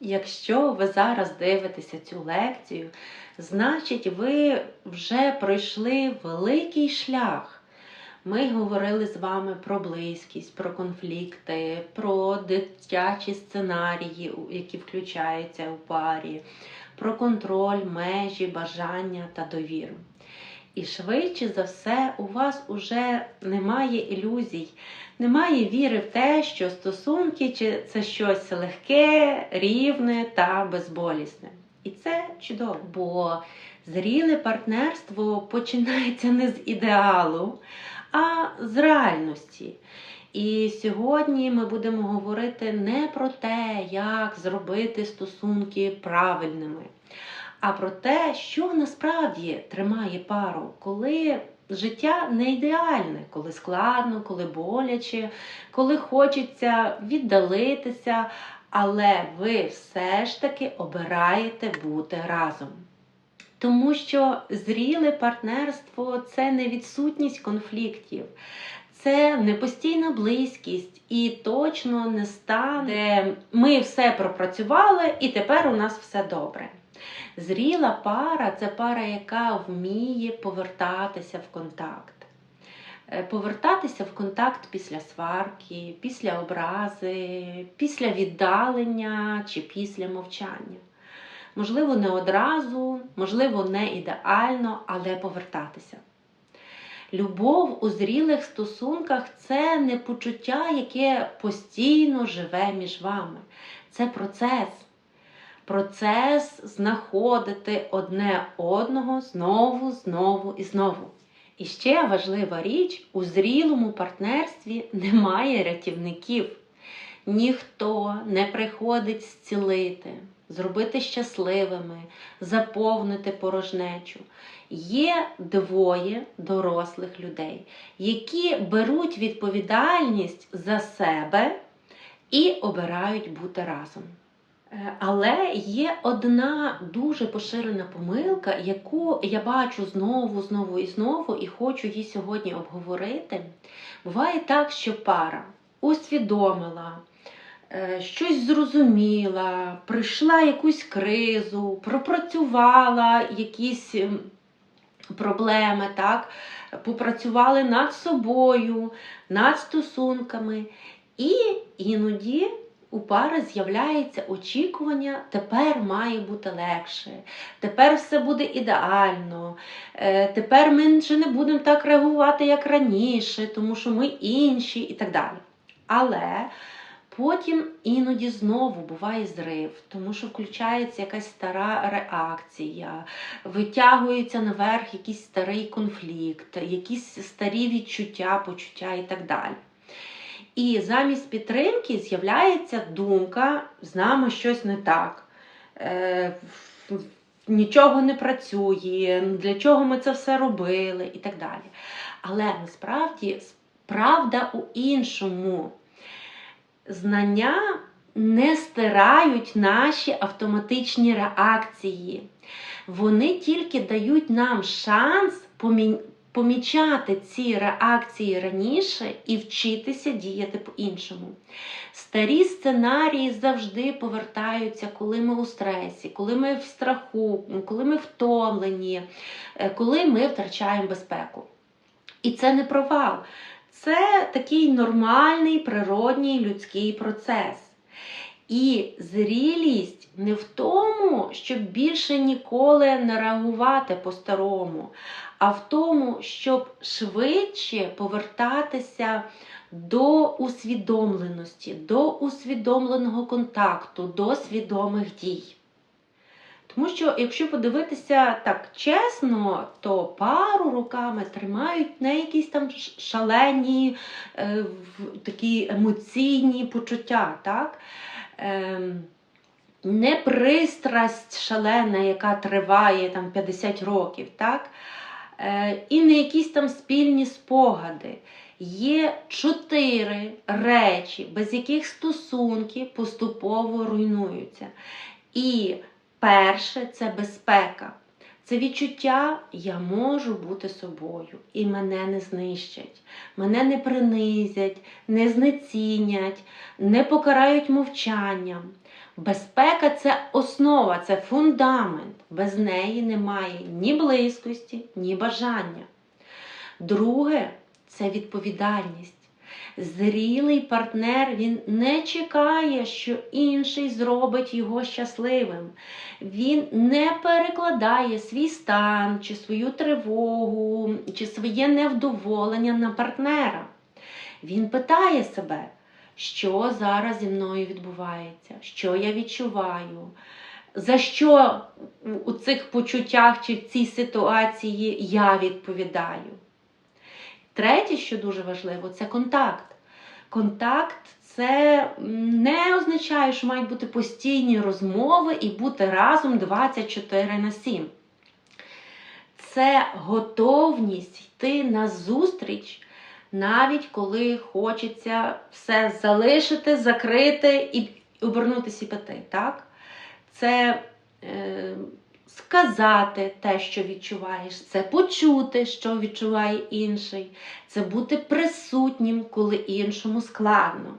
Якщо ви зараз дивитеся цю лекцію, значить ви вже пройшли великий шлях. Ми говорили з вами про близькість, про конфлікти, про дитячі сценарії, які включаються у парі, про контроль, межі, бажання та довіру. І швидше за все, у вас уже немає ілюзій, немає віри в те, що стосунки чи це щось легке, рівне та безболісне. І це чудово, бо зріле партнерство починається не з ідеалу, а з реальності. І сьогодні ми будемо говорити не про те, як зробити стосунки правильними, а про те, що насправді тримає пару, коли життя не ідеальне, коли складно, коли боляче, коли хочеться віддалитися, але ви все ж таки обираєте бути разом. Тому що зріле партнерство це не відсутність конфліктів, це не постійна близькість і точно не стан, де ми все пропрацювали і тепер у нас все добре. Зріла пара це пара, яка вміє повертатися в контакт. Е, Повертатися в контакт після сварки, після образи, після віддалення чи після мовчання. Можливо, не одразу, можливо, не ідеально, але повертатися. Любов у зрілих стосунках це не почуття, яке постійно живе між вами. Це процес. Процес знаходити одне одного знову, знову і знову. І ще важлива річ: у зрілому партнерстві немає рятівників. Ніхто не приходить зцілити, зробити щасливими, заповнити порожнечу. Є двоє дорослих людей, які беруть відповідальність за себе і обирають бути разом. Е, Але є одна дуже поширена помилка, яку я бачу знову, знову і знову, і хочу її сьогодні обговорити. Буває так, що пара усвідомила, е, щось зрозуміла, пройшла якусь кризу, пропрацювала якісь ем, проблеми, так? попрацювали над собою, над стосунками, і іноді у пари з'являється очікування, тепер має бути легше, тепер все буде ідеально, е, тепер ми вже не будемо так реагувати, як раніше, тому що ми інші і так далі. Але потім іноді знову буває зрив, тому що включається якась стара реакція, витягується наверх якийсь старий конфлікт, якісь старі відчуття, почуття і так далі. І замість підтримки з'являється думка, з нами щось не так. Е, Нічого не працює, для чого ми це все робили і так далі. Але насправді правда у іншому. Знання не стирають наші автоматичні реакції. Вони тільки дають нам шанс помічати ці реакції раніше і вчитися діяти по-іншому. Старі сценарії завжди повертаються, коли ми у стресі, коли ми в страху, коли ми втомлені, е, коли ми втрачаємо безпеку. І це не провал. Це такий нормальний природній людський процес. І зрілість не в тому, щоб більше ніколи не реагувати по-старому, а в тому, щоб швидше повертатися до усвідомленості, до усвідомленого контакту, до свідомих дій. Тому що, якщо подивитися так чесно, то пару руками тримають не якісь там шалені, е, такі емоційні почуття, так? Ем, не пристрасть шалена, яка триває там 50 років, так? Е, і не якісь там спільні спогади. Є чотири речі, без яких стосунки поступово руйнуються. І перше це безпека. Це відчуття, я можу бути собою, і мене не знищать, мене не принизять, не знецінять, не покарають мовчанням. Безпека це основа, це фундамент. Без неї немає ні близькості, ні бажання. Друге це відповідальність. Зрілий партнер він не чекає, що інший зробить його щасливим. Він не перекладає свій стан, чи свою тривогу, чи своє невдоволення на партнера. Він питає себе, що зараз зі мною відбувається, що я відчуваю, за що у цих почуттях чи в цій ситуації я відповідаю. Третє, що дуже важливо, це контакт. Контакт це не означає, що мають бути постійні розмови і бути разом 24 на 7. Це готовність йти на зустріч, навіть коли хочеться все залишити, закрити і обернутися і піти. Так? Це е, сказати те, що відчуваєш, це почути, що відчуває інший, це бути присутнім, коли іншому складно.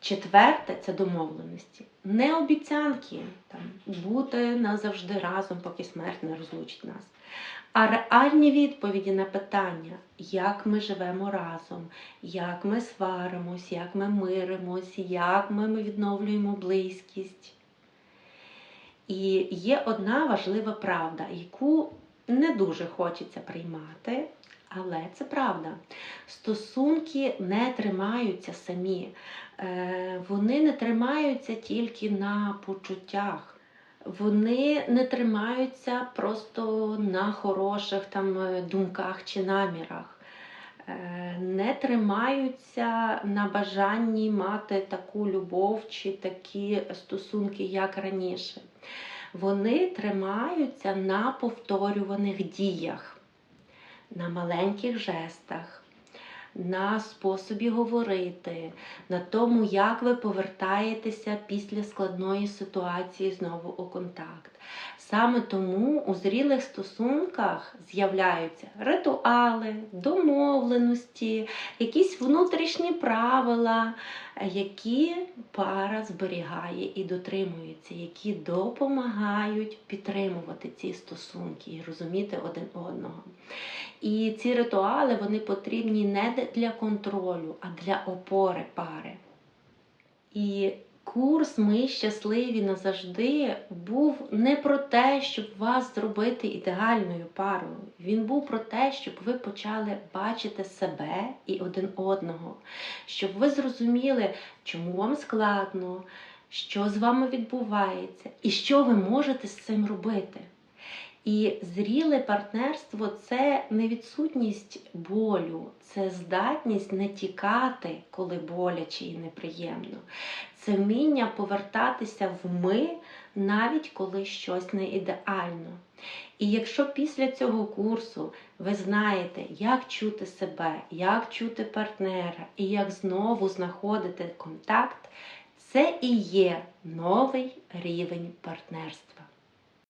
Четверте це домовленості. Не обіцянки там, бути назавжди разом, поки смерть не розлучить нас. А реальні відповіді на питання, як ми живемо разом, як ми сваримось, як ми миримось, як ми відновлюємо близькість. І є одна важлива правда, яку не дуже хочеться приймати, але це правда. Стосунки не тримаються самі, Е, вони не тримаються тільки на почуттях. Вони не тримаються просто на хороших там е, думках чи намірах, е, не тримаються на бажанні мати таку любов чи такі стосунки, як раніше. Вони тримаються на повторюваних діях, на маленьких жестах на способі говорити, на тому, як ви повертаєтеся після складної ситуації знову у контакт. Саме тому у зрілих стосунках з'являються ритуали, домовленості, якісь внутрішні правила, які пара зберігає і дотримується, які допомагають підтримувати ці стосунки і розуміти один одного. І ці ритуали вони потрібні не для контролю, а для опори пари. І курс Ми щасливі назавжди був не про те, щоб вас зробити ідеальною парою. Він був про те, щоб ви почали бачити себе і один одного, щоб ви зрозуміли, чому вам складно, що з вами відбувається, і що ви можете з цим робити. І зріле партнерство це не відсутність болю, це здатність не тікати, коли боляче і неприємно. Це вміння повертатися в ми, навіть коли щось не ідеально. І якщо після цього курсу ви знаєте, як чути себе, як чути партнера і як знову знаходити контакт, це і є новий рівень партнерства.